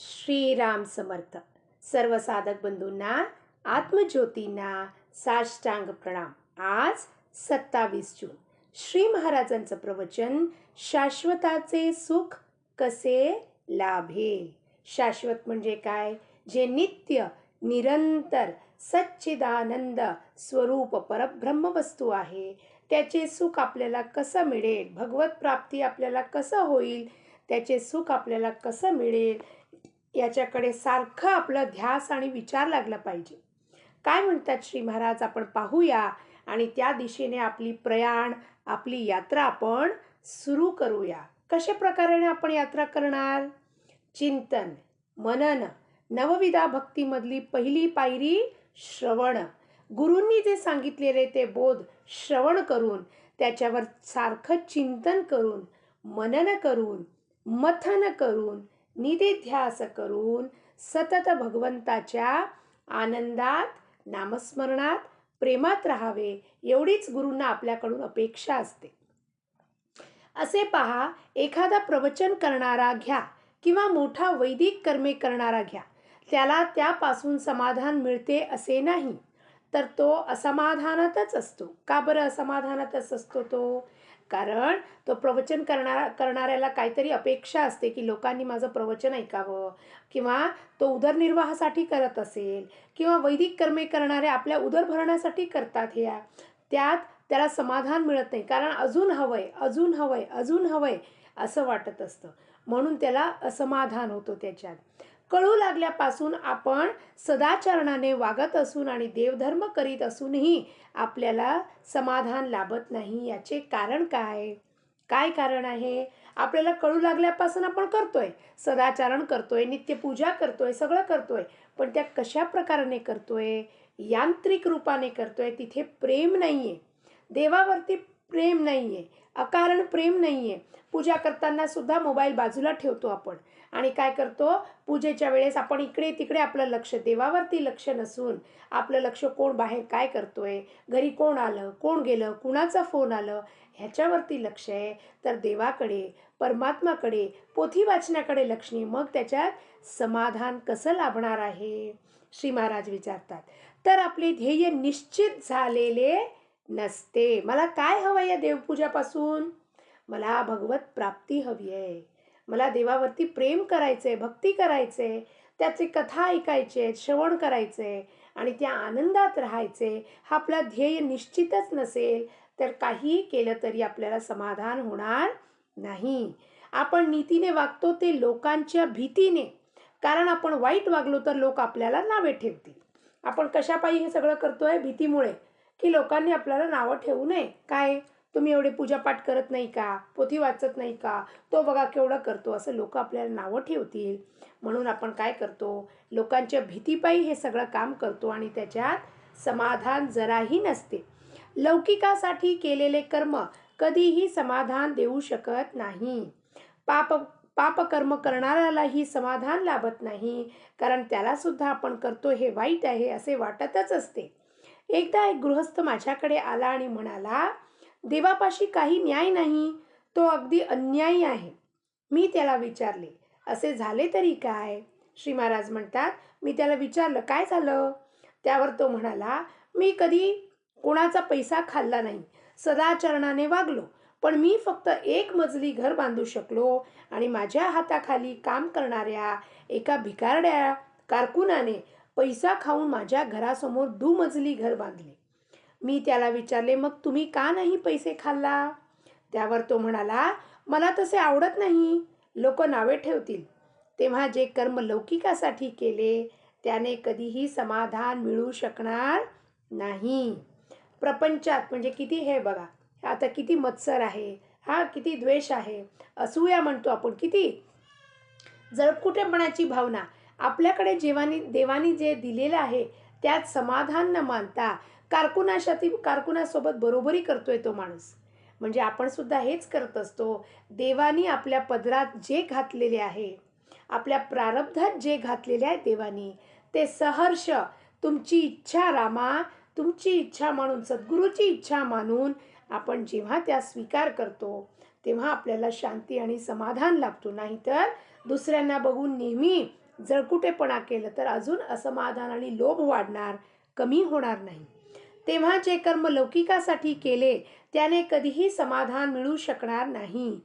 श्रीराम समर्थ. सर्व साधक बंधूंना आत्मज्योतींना साष्टांग प्रणाम. आज सत्तावीस जून. श्री महाराजांचं प्रवचन शाश्वताचे सुख कसे लाभेल शाश्वत म्हणजे काय? जे नित्य निरंतर सच्चिदानंद स्वरूप परब्रह्म वस्तू आहे. त्याचे सुख आपल्याला कसं मिळेल? भगवत प्राप्ती आपल्याला कसं होईल? त्याचे सुख आपल्याला कसं मिळेल? याच्याकडे सारखं आपलं ध्यास आणि विचार लागला पाहिजे. काय म्हणतात श्री महाराज? आपण पाहूया आणि त्या दिशेने आपली प्रयाण आपली यात्रा आपण सुरू करूया. कशा प्रकारे आपण यात्रा करणार? चिंतन मनन नवविधा भक्तीमधली पहिली पायरी श्रवण. गुरूंनी जे सांगितलेले ते बोध श्रवण करून त्याच्यावर सारखं चिंतन करून मनन करून मथन करून निधिध्यास करून सतत भगवंताच्या आनंदात नामस्मरणात प्रेमात राहावे एवढीच गुरूंना आपल्याकडून अपेक्षा असते. असे पहा एखादा प्रवचन करणारा घ्या किंवा मोठा वैदिक कर्मे करणारा घ्या. त्याला त्यापासून समाधान मिळते असे नाही. तर तो असमाधानातच असतो. का बरं असमाधानातच असतो तो? कारण तो प्रवचन करणारा करणाऱ्याला काहीतरी अपेक्षा असते की लोकांनी माझं प्रवचन ऐकावं किंवा तो उदरनिर्वाहासाठी करत असेल किंवा वैदिक कर्मे करणारे आपल्या उदर भरण्यासाठी करतात ह्या. त्यात त्याला समाधान मिळत नाही. कारण अजून हवंय अजून हवंय अजून हवंय असं वाटत असतं. म्हणून त्याला असमाधान होतो त्याच्यात. कळू लागल्यापासून आपण सदाचरणाने वागत असून आणि देवधर्म करीत असूनही आपल्याला समाधान लाभत नाही. याचे कारण काय? काय कारण आहे? आपल्याला कळू लागल्यापासून आपण करतोय. सदाचरण करतोय नित्यपूजा करतोय सगळं करतोय. पण त्या कशा प्रकाराने करतोय? यांत्रिक रूपाने करतोय. तिथे प्रेम नाही आहे देवावरती प्रेम नाही आहे अकारण प्रेम नाही आहे पूजा करताना सुद्धा मोबाईल बाजूला ठेवतो आपण. आणि काय करतो? पूजेच्या वेळेस आपण इकडे तिकडे आपलं लक्ष देवावरती लक्ष नसून आपलं लक्ष कोण बाहेर काय करतोय? घरी कोण आलं? कोण गेलं? कुणाचा फोन आलं? ह्याच्यावरती लक्ष आहे. तर देवाकडे परमात्माकडे पोथी वाचण्याकडे लक्ष नाही. मग त्याच्यात समाधान कसं लाभणार आहे? श्री महाराज विचारतात. तर आपले ध्येय निश्चित झालेले नसते. मला काय हवं या देवपूजापासून? मला भगवत प्राप्ती हवी आहे. मला देवावरती प्रेम करायचंय भक्ती करायचे त्याचे कथा ऐकायचे श्रवण करायचे आणि त्या आनंदात राहायचे. हा आपला ध्येय निश्चितच नसेल तर काहीही केलं तरी आपल्याला समाधान होणार नाही. आपण नीतीने वागतो ते लोकांच्या भीतीने. कारण आपण वाईट वागलो तर लोक आपल्याला नावे ठेवतील. आपण कशापायी हे सगळं करतो आहे भीतीमुळे. की लोकांनी आपल्याला नावं ठेवू नये. काय? तुम्ही एवढे पूजापाठ करत नाही का? पोथी वाचत नाही का? तो बघा केवढं करतो असं लोक आपल्याला नावं ठेवतील. म्हणून आपण काय करतो? लोकांच्या भीतीपायी हे सगळं काम करतो आणि त्याच्यात समाधान जराही नसते. लौकिकासाठी केलेले कर्म कधीही समाधान देऊ शकत नाही. पाप पापकर्म करणाऱ्यालाही समाधान लाभत नाही. कारण त्यालासुद्धा आपण करतो हे वाईट आहे असे वाटतच असते. एकदा एक गृहस्थ माझ्याकडे आला आणि म्हणाला देवापाशी काही न्याय नाही तो अगदी अन्यायी आहे. मी त्याला विचारले असे झाले तरी काय? श्री महाराज म्हणतात मी त्याला विचारलं काय झालं? त्यावर तो म्हणाला मी कधी कोणाचा पैसा खाल्ला नाही सदाचरणाने वागलो पण मी फक्त एक मजली घर बांधू शकलो आणि माझ्या हाताखाली काम करणाऱ्या एका भिकारड्या कारकुनाने पैसा खाऊन माझ्या घरासमोर दुमजली घर बांधले. मी त्याला विचारले मग तुम्ही का नाही पैसे खाल्ला? त्यावर तो म्हणाला मला तसे आवडत नाही. लोक नावे ठेवतील. तेव्हा जे कर्म लौकिकासाठी केले त्याने कधीही समाधान मिळू शकणार नाही. प्रपंचात म्हणजे किती हे बघा आता किती मत्सर आहे हा किती द्वेष आहे असूया म्हणतो आपण किती? जळकुटेपणाची भावना आपल्याकडे जेवानी देवानी जे दिलेलं आहे त्यात समाधान न मानता कारकुनाशाती कारकुनासोबत बरोबरी करतोय तो माणूस. म्हणजे आपण सुद्धा हेच करत असतो देवानी आपल्या पदरात जे घातलेले आहे आपल्या प्रारब्धात जे घातलेले आहे देवानी ते सहर्ष तुमची इच्छा रामा तुमची इच्छा मानून सद्गुरूची इच्छा मानून आपण जेव्हा त्या स्वीकार करतो तेव्हा आपल्याला शांती आणि समाधान लाभतो. नाहीतर दुसऱ्यांना बघून नेहमी जळकुटेपणा केलं तर अजून असमाधान आणि लोभ वाढणार कमी होणार नाही. तेव्हा जे कर्म लौकिकासाठी केले त्याने कधीही समाधान मिळू शकणार नाही.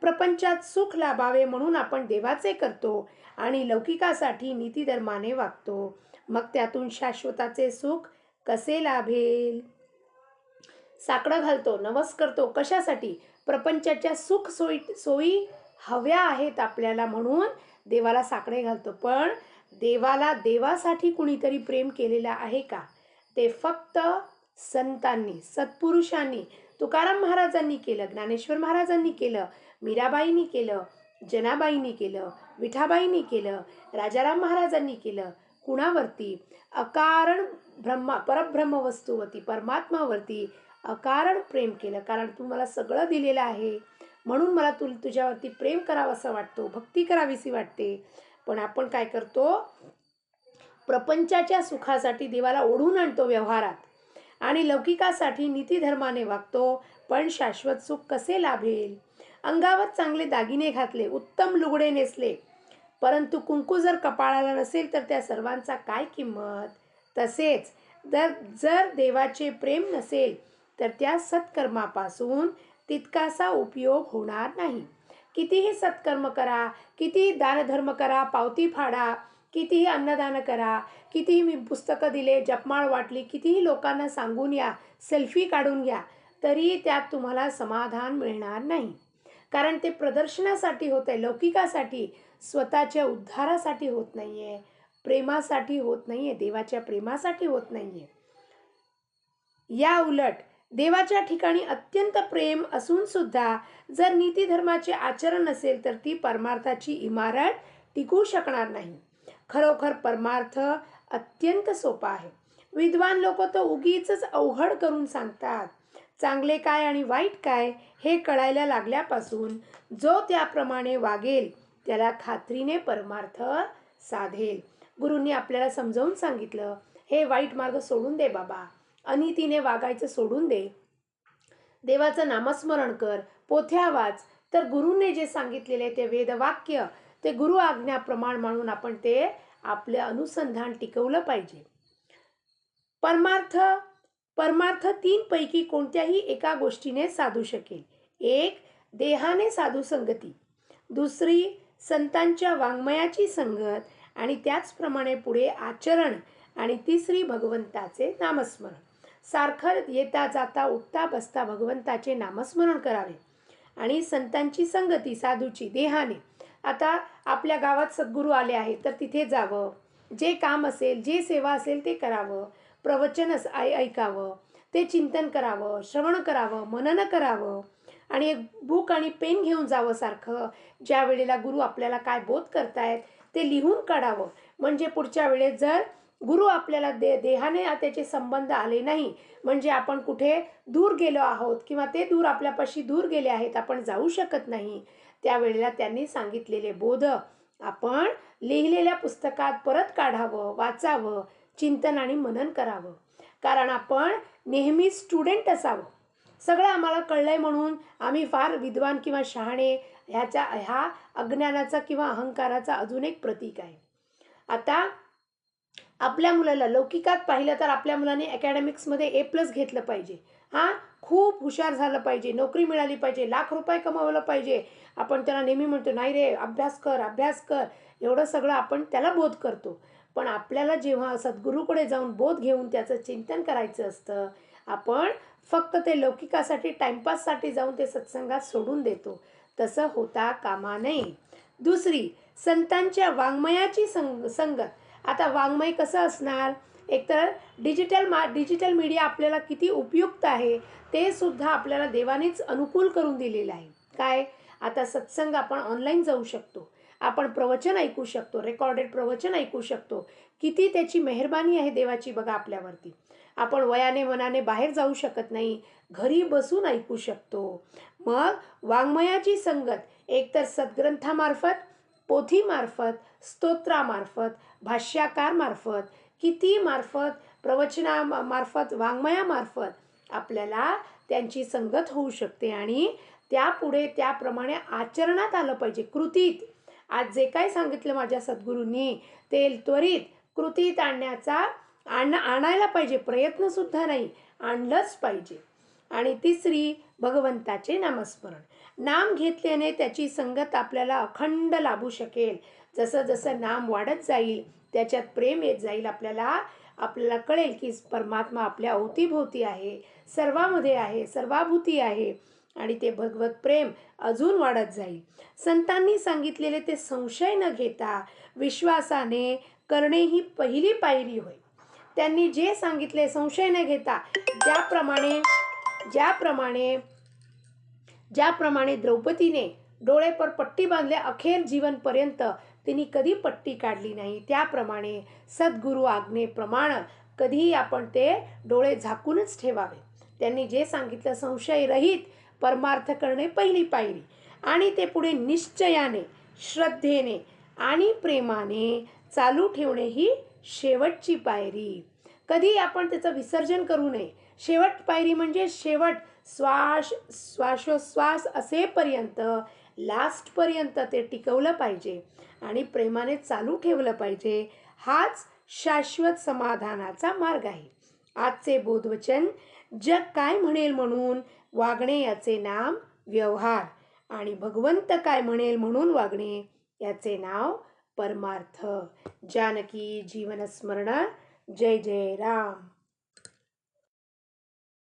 प्रपंचात सुख लाभावे म्हणून आपण देवाचे करतो आणि लौकिकासाठी नीतिधर्माने वागतो. मग त्यातून शाश्वताचे सुख कसे लाभेल? साकडं घालतो नवस करतो. कशासाठी? प्रपंचाच्या सुख सोयी सोयी हव्या आहेत आपल्याला म्हणून देवाला साकडे घालतो. पण देवाला देवासाठी कुणीतरी प्रेम केलेलं आहे का? ते फक्त संतांनी सत्पुरुषांनी तुकाराम महाराजांनी केलं ज्ञानेश्वर महाराजांनी केलं मीराबाईंनी केलं जनाबाईंनी केलं विठाबाईंनी केलं राजाराम महाराजांनी केलं. कुणावरती? अकारण ब्रह्मा परब्रह्मवस्तूवरती परमात्मावरती अकारण प्रेम केलं. कारण तू मला सगळं दिलेलं आहे. म्हणून मला तु तुझ्यावरती प्रेम करावासा वाटतो भक्ती करावीशी वाटते. पण आपण काय करतो? प्रपंचाच्या सुखासाठी देवाला ओढून आणतो व्यवहारात. आणि लौकिकासाठी नीतीधर्माने वागतो पण शाश्वत सुख कसे लाभेल? अंगावर चांगले दागिने घातले उत्तम लुगडे नेसले. परंतु कुंकू जर कपाळाला नसेल तर त्या सर्वांचा काय किंमत? तसेच जर जर देवाचे प्रेम नसेल तर त्या सत्कर्मापासून तितकासा उपयोग होणार नाही. कितीही सत्कर्म करा कितीही दानधर्म करा पावती फाडा कितीही अन्नदान करा कितीही मी पुस्तकं दिले जपमाळ वाटली कितीही लोकांना सांगून या सेल्फी काढून घ्या तरी त्यात तुम्हाला समाधान मिळणार नाही. कारण ते प्रदर्शनासाठी होत आहे लौकिकासाठी स्वतःच्या उद्धारासाठी होत नाही आहे प्रेमासाठी होत नाही आहे देवाच्या प्रेमासाठी होत नाही आहे या उलट देवाच्या ठिकाणी अत्यंत प्रेम असून सुद्धा जर नीतिधर्माचे आचरण नसेल तर ती परमार्थाची इमारत टिकू शकणार नाही. खरोखर परमार्थ अत्यंत सोपा आहे. विद्वान लोक तर उगीच अवघड करून सांगतात चांगले काय आणि वाईट काय हे कळायला लागल्यापासून जो त्याप्रमाणे वागेल त्याला खात्रीने परमार्थ साधेल. गुरूंनी आपल्याला समजावून सांगितलं हे वाईट मार्ग सोडून दे बाबा अनितीने वागायचं सोडून दे. देवाचं नामस्मरण कर पोथ्या वाच. तर गुरुने जे सांगितलेले ते वेदवाक्य ते गुरु आज्ञा प्रमाण म्हणून आपण ते आपले अनुसंधान टिकवलं पाहिजे. परमार्थ परमार्थ तीन पैकी कोणत्याही एका गोष्टीने साधू शकेल. एक देहाने साधू संगती. दुसरी संतांच्या वाङ्मयाची संगत. आणि त्याचप्रमाणे पुढे आचरण. आणि तिसरी भगवंताचे नामस्मरण. सारखं येता जाता उठता बसता भगवंताचे नामस्मरण करावे. आणि संतांची संगती साधूची देहाने. आता आपल्या गावात सद्गुरू आले आहेत तर तिथे जावं. जे काम असेल जे सेवा असेल ते करावं. प्रवचन आय ऐकावं. ते चिंतन करावं श्रवण करावं मनन करावं. आणि एक बुक आणि पेन घेऊन जावं सारखं. ज्या वेळेला गुरु आपल्याला काय बोध करतायत ते लिहून काढावं. म्हणजे पुढच्या वेळेस जर गुरु आपल्याला दे देहाने त्याचे संबंध आले नाही. म्हणजे आपण कुठे दूर गेलो आहोत किंवा ते दूर आपल्यापाशी दूर गेले आहेत आपण जाऊ शकत नाही. त्यावेळेला त्यांनी सांगितलेले बोध आपण लिहिलेल्या पुस्तकात परत काढावं वाचावं चिंतन आणि मनन करावं. कारण आपण नेहमी स्टुडंट असावं. सगळं आम्हाला कळलं आहे म्हणून आम्ही फार विद्वान किंवा शहाणे ह्याच्या ह्या अज्ञानाचा किंवा अहंकाराचा अजून एक प्रतीक आहे. आता आपल्या मुलाला लौकिकात पाहिलं तर आपल्या मुलाने अकॅडमिक्समध्ये ए प्लस घेतलं पाहिजे. हां? खूप हुशार झालं पाहिजे. नोकरी मिळाली पाहिजे. लाख रुपये कमावलं पाहिजे. आपण त्याला नेहमी म्हणतो नाही रे अभ्यास कर अभ्यास कर. एवढं सगळं आपण त्याला बोध करतो. पण आपल्याला जेव्हा सद्गुरूकडे जाऊन बोध घेऊन त्याचं चिंतन करायचं असतं आपण फक्त ते लौकिकासाठी टाइमपाससाठी जाऊन ते सत्संगात सोडून देतो. तसं होता कामा नये. दुसरी संतांच्या वाङ्मयाची संग संगत. आता वाङ्मय कसं असणार? एकतर डिजिटल मा डिजिटल मीडिया आपल्याला किती उपयुक्त आहे ते सुद्धा आपल्याला देवानेच अनुकूल करून दिलेलं आहे. काय? आता सत्संग आपण ऑनलाईन जाऊ शकतो. आपण प्रवचन ऐकू शकतो रेकॉर्डेड प्रवचन ऐकू शकतो. किती त्याची मेहरबानी आहे देवाची बघा आपल्यावरती. आपण वयाने मनाने बाहेर जाऊ शकत नाही घरी बसून ऐकू शकतो. मग वाङ्मयाची संगत एकतर सद्ग्रंथामार्फत पोथीमार्फत स्तोत्रामार्फत भाष्याकारमार्फत किती मार्फत प्रवचनामार्फत वाङ्मयामार्फत आपल्याला त्यांची संगत होऊ शकते आणि त्यापुढे त्याप्रमाणे आचरणात आलं पाहिजे. कृतीत. आज जे काय सांगितलं माझ्या सद्गुरूंनी ते त्वरित कृतीत आणण्याचा आण आणायला पाहिजे. प्रयत्नसुद्धा नाही. आणलंच पाहिजे. आणि तिसरी भगवंताचे नामस्मरण. नाम घेतल्याने त्याची संगत आपल्याला अखंड लाभू शकेल. जसं जसं नाम वाढत जाईल त्याच्यात प्रेम येत जाईल. आपल्याला आपल्याला कळेल की परमात्मा आपल्या अवतीभोवती आहे सर्वामध्ये आहे सर्वाभूती आहे आणि ते भगवत प्रेम अजून वाढत जाईल. संतांनी सांगितलेले ते संशय न घेता विश्वासाने करणे ही पहिली पायरी होय. त्यांनी जे सांगितले संशय न घेता ज्याप्रमाणे ज्याप्रमाणे ज्याप्रमाणे द्रौपदीने डोळे पर पट्टी बांधल्या अखेर जीवनपर्यंत तिने कधी पट्टी काढली नाही. त्याप्रमाणे सद्गुरू आज्ञेप्रमाणे कधीही आपण ते डोळे झाकूनच ठेवावे. त्यांनी जे सांगितलं संशय रहित परमार्थ करणे पहिली पायरी. आणि ते पुढे निश्चयाने श्रद्धेने आणि प्रेमाने चालू ठेवणे ही शेवटची पायरी. कधी आपण त्याचं विसर्जन करू नये. शेवट पायरी म्हणजे शेवट. श्वास श्वासोश्वास असेपर्यंत लास्टपर्यंत ते टिकवलं पाहिजे आणि प्रेमाने चालू ठेवलं पाहिजे हाच शाश्वत समाधानाचा मार्ग आहे. आजचे बोधवचन जग काय म्हणेल म्हणून वागणे याचे नाम व्यवहार आणि भगवंत काय म्हणेल म्हणून वागणे याचे नाव परमार्थ. जानकी जीवनस्मरण जय जय राम.